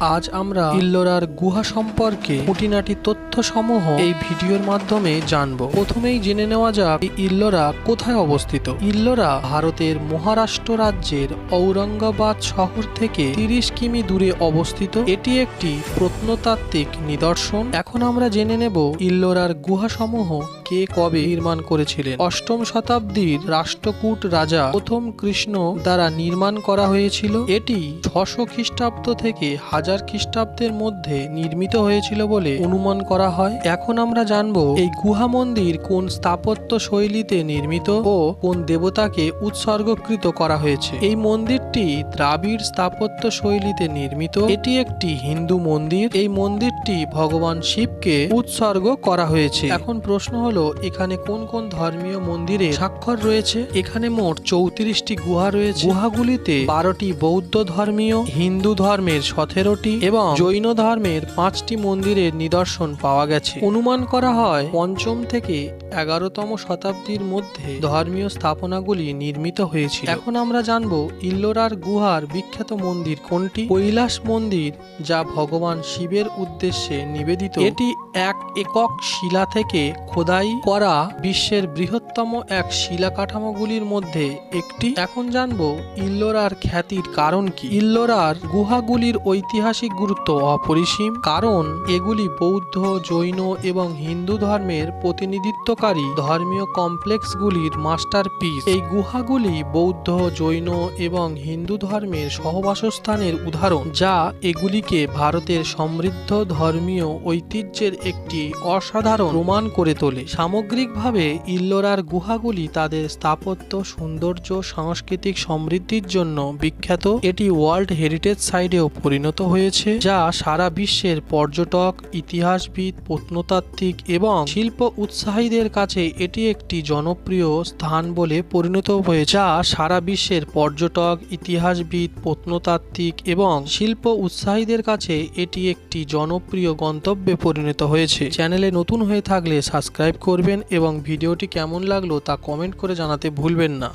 আজ আমরা ইল্লোরার গুহা সম্পর্কে খুঁটিনাটি তথ্য সমূহ এই ভিডিওর মাধ্যমে জানব। প্রথমেই জেনে নেওয়া যাক ইল্লোরা কোথায় অবস্থিত। ইল্লোরা ভারতের মহারাষ্ট্র রাজ্যের ঔরঙ্গাবাদ শহর থেকে তিরিশ কিমি দূরে অবস্থিত। এটি একটি প্রত্নতাত্ত্বিক নিদর্শন। এখন আমরা জেনে নেব ইল্লোরার গুহাসমূহ কে কবে নির্মাণ করেছিলেন? অষ্টম শতাব্দীর রাষ্ট্রকূট রাজা প্রথম কৃষ্ণ দ্বারা নির্মাণ করা হয়েছিল। এটি ছশো খ্রিস্টাব্দ থেকে হাজার খ্রিস্টাব্দের মধ্যে নির্মিত হয়েছিল বলে অনুমান করা হয়। এখন আমরা জানব এই গুহা মন্দির কোন স্থাপত্য শৈলীতে নির্মিত ও কোন দেবতাকে উৎসর্গকৃত করা হয়েছে। এই মন্দিরটি দ্রাবিড় স্থাপত্য শৈলীতে নির্মিত। এটি একটি হিন্দু মন্দির। এই মন্দিরটি ভগবান শিবকে উৎসর্গ করা হয়েছে। এখন প্রশ্ন হলো এখানে কোন কোন ধর্মীয় মন্দিরে স্বাক্ষর রয়েছে? এখানে মোট চৌত্রিশটি গুহা রয়েছে। গুহাগুলিতে বারোটি বৌদ্ধ ধর্মীয়, হিন্দু ধর্মের সতেরোটি এবং জৈন ধর্মের পাঁচটি মন্দিরের নিদর্শন পাওয়া গেছে। অনুমান করা হয়, পঞ্চম থেকে এগারোতম শতাব্দীর মধ্যে ধর্মীয় স্থাপনাগুলি নির্মিত হয়েছিল। এখন আমরা জানব, ইল্লোরার গুহার বিখ্যাত মন্দির কোনটি? কৈলাস মন্দির, যা ভগবান শিবের উদ্দেশ্যে নিবেদিত। এটি এক একক শিলা থেকে খোদাই করা বিশ্বের বৃহত্তম এক শিলা কাঠামোগুলির মধ্যে একটি। এখন জানব ইল্লোরার খ্যাতির কারণ কি। ইল্লোরার গুহাগুলির ঐতিহাসিক গুরুত্ব অপরিসীম, কারণ এগুলি বৌদ্ধ, জৈন এবং হিন্দু ধর্মের প্রতিনিধিত্বকারী ধর্মীয় কমপ্লেক্সগুলির মাস্টারপিস। এই গুহাগুলি বৌদ্ধ, জৈন এবং হিন্দু ধর্মের সহবাসস্থানের উদাহরণ, যা এগুলিকে ভারতের সমৃদ্ধ ধর্মীয় ঐতিহ্যের একটি অসাধারণ প্রমাণ করে তোলে। সামগ্রিকভাবে ইল্লোরার গুহাগুলি তাদের স্থাপত্য, সৌন্দর্য, সাংস্কৃতিক সমৃদ্ধির জন্য বিখ্যাত। এটি ওয়ার্ল্ড হেরিটেজ সাইটেও পরিণত হয়েছে, যা সারা বিশ্বের পর্যটক, ইতিহাসবিদ, প্রত্নতাত্ত্বিক এবং শিল্প উৎসাহীদের কাছে এটি একটি জনপ্রিয় স্থান বলে পরিণত হয়েছে, যা সারা বিশ্বের পর্যটক, ইতিহাসবিদ, প্রত্নতাত্ত্বিক এবং শিল্প উৎসাহীদের কাছে এটি একটি জনপ্রিয় গন্তব্যে পরিণত হয়েছে। চ্যানেলে নতুন হয়ে থাকলে সাবস্ক্রাইব করবেন এবং ভিডিওটি কেমন লাগল তা কমেন্ট করে জানাতে ভুলবেন না।